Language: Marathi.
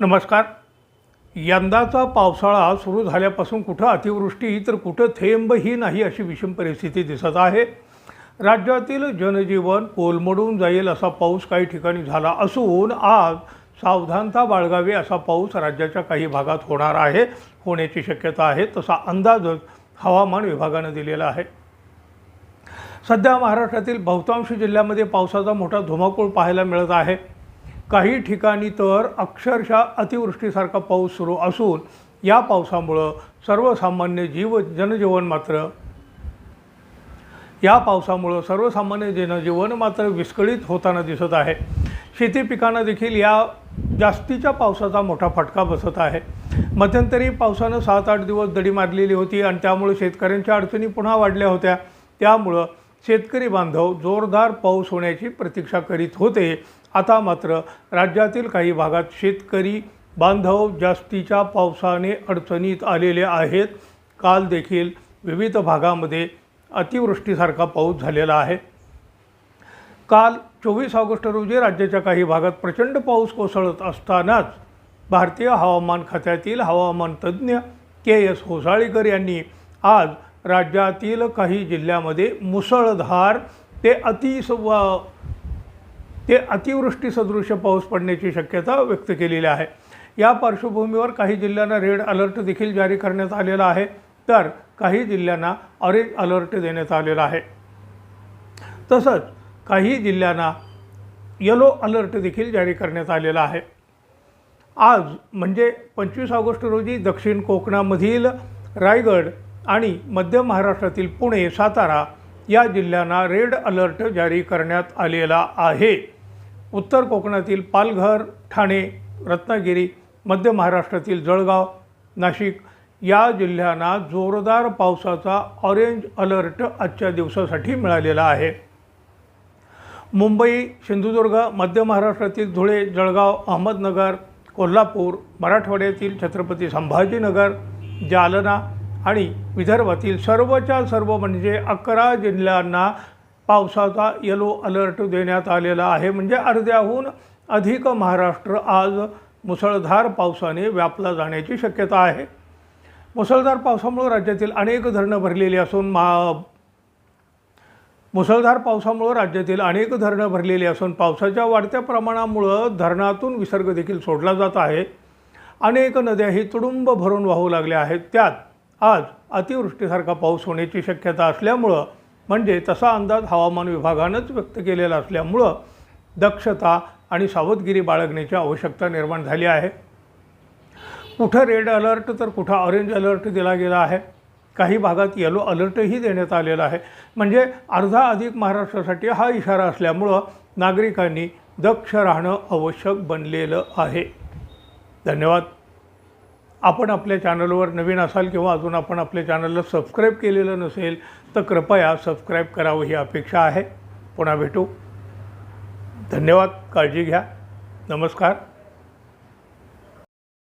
नमस्कार. यंदाचा पावसाळा सुरू झाल्यापासून कुठं अतिवृष्टी तर कुठं थेंबही नाही अशी विषम परिस्थिती दिसत आहे. राज्यातील जनजीवन कोलमडून जाईल असा पाऊस काही ठिकाणी झाला असून आज सावधानता बाळगावी असा पाऊस राज्याच्या काही भागात होणार आहे होण्याची शक्यता आहे तसा अंदाजच हवामान विभागानं दिलेला आहे. सध्या महाराष्ट्रातील बहुतांश जिल्ह्यामध्ये पावसाचा मोठा धुमाकूळ पाहायला मिळत आहे. काही ठिकाणी तर अक्षरशः अतिवृष्टीसारखा पाऊस सुरू असून या पावसामुळं सर्वसामान्य जीव जनजीवन मात्र या पावसामुळं सर्वसामान्य जनजीवन मात्र विस्कळीत होताना दिसत आहे. शेती पिकांना देखील या जास्तीच्या पावसाचा मोठा फटका बसत आहे. मध्यंतरी पावसानं सात आठ दिवस दडी मारलेली होती आणि त्यामुळे शेतकऱ्यांच्या अडचणी पुन्हा वाढल्या होत्या. त्यामुळं शेतकरी बांधव जोरदार पाऊस होण्याची प्रतीक्षा करीत होते. आता मात्र राज्यातील काही भागात शेतकरी बांधव जास्तीच्या पावसाने अडचणीत आलेले आहेत. काल देखील विविध भागामध्ये अतिवृष्टीसारखा पाऊस झालेला आहे. काल चोवीस ऑगस्ट रोजी राज्याच्या काही भागात प्रचंड पाऊस कोसळत असतानाच भारतीय हवामान खात्यातील हवामान तज्ज्ञ के एस होसाळीकर यांनी आज राज्यातील काही जिल्ह्यामध्ये मुसळधार ते अतिस व- ते अतिवृष्टीसदृश पाऊस पडण्याची शक्यता व्यक्त केलेली आहे. या पार्श्वभूमीवर काही जिल्ह्यांना रेड अलर्ट देखील जारी करण्यात आलेला आहे तर काही जिल्ह्यांना ऑरेंज अलर्ट देण्यात आलेला आहे. तसंच काही जिल्ह्यांना येलो अलर्ट देखील जारी करण्यात आलेला आहे. आज म्हणजे पंचवीस ऑगस्ट रोजी दक्षिण कोकणामधील रायगड आणि मध्य महाराष्ट्रातील पुणे सातारा या जिल्ह्यांना रेड अलर्ट जारी करण्यात आलेला आहे. उत्तर कोकणातील पालघर ठाणे रत्नागिरी मध्य महाराष्ट्रातील जळगाव नाशिक या जिल्ह्यांना जोरदार पावसाचा ऑरेंज अलर्ट आजच्या दिवसासाठी मिळालेला आहे. मुंबई सिंधुदुर्ग मध्य महाराष्ट्रातील धुळे जळगाव अहमदनगर कोल्हापूर मराठवाड्यातील छत्रपती संभाजीनगर जालना आणि विदर्भातील सर्वच्या सर्व म्हणजे अकरा जिल्ह्यांना पावसाचा येलो अलर्ट देण्यात आलेला आहे. म्हणजे अर्ध्याहून अधिक महाराष्ट्र आज मुसळधार पावसाने व्यापला जाण्याची शक्यता आहे. मुसळधार पावसामुळे राज्यातील अनेक धरणं भरलेली असून मा मुसळधार पावसामुळं राज्यातील अनेक धरणं भरलेली असून पावसाच्या वाढत्या प्रमाणामुळं धरणातून विसर्ग देखील सोडला जात आहे. अनेक नद्याही तुडुंब भरून वाहू लागल्या आहेत. त्यात आज अतिवृष्टीसारखा पाऊस होण्याची शक्यता असल्यामुळं म्हणजे तसा अंदाज हवामान विभागानंच व्यक्त केलेला असल्यामुळं दक्षता आणि सावधगिरी बाळगण्याची आवश्यकता निर्माण झाली आहे. कुठं रेड अलर्ट तर कुठं ऑरेंज अलर्ट दिला गेला आहे. काही भागात येलो अलर्टही देण्यात आलेला आहे. म्हणजे अर्धा अधिक महाराष्ट्रासाठी हा इशारा असल्यामुळं नागरिकांनी दक्ष राहणं आवश्यक बनलेलं आहे. धन्यवाद. आपण आपल्या चॅनलवर नवीन असाल किंवा अजून आपण आपल्या चॅनलला सबस्क्राईब केलेलं नसेल तर कृपया सबस्क्राईब करावं ही अपेक्षा आहे. पुन्हा भेटू. धन्यवाद. काळजी घ्या. नमस्कार.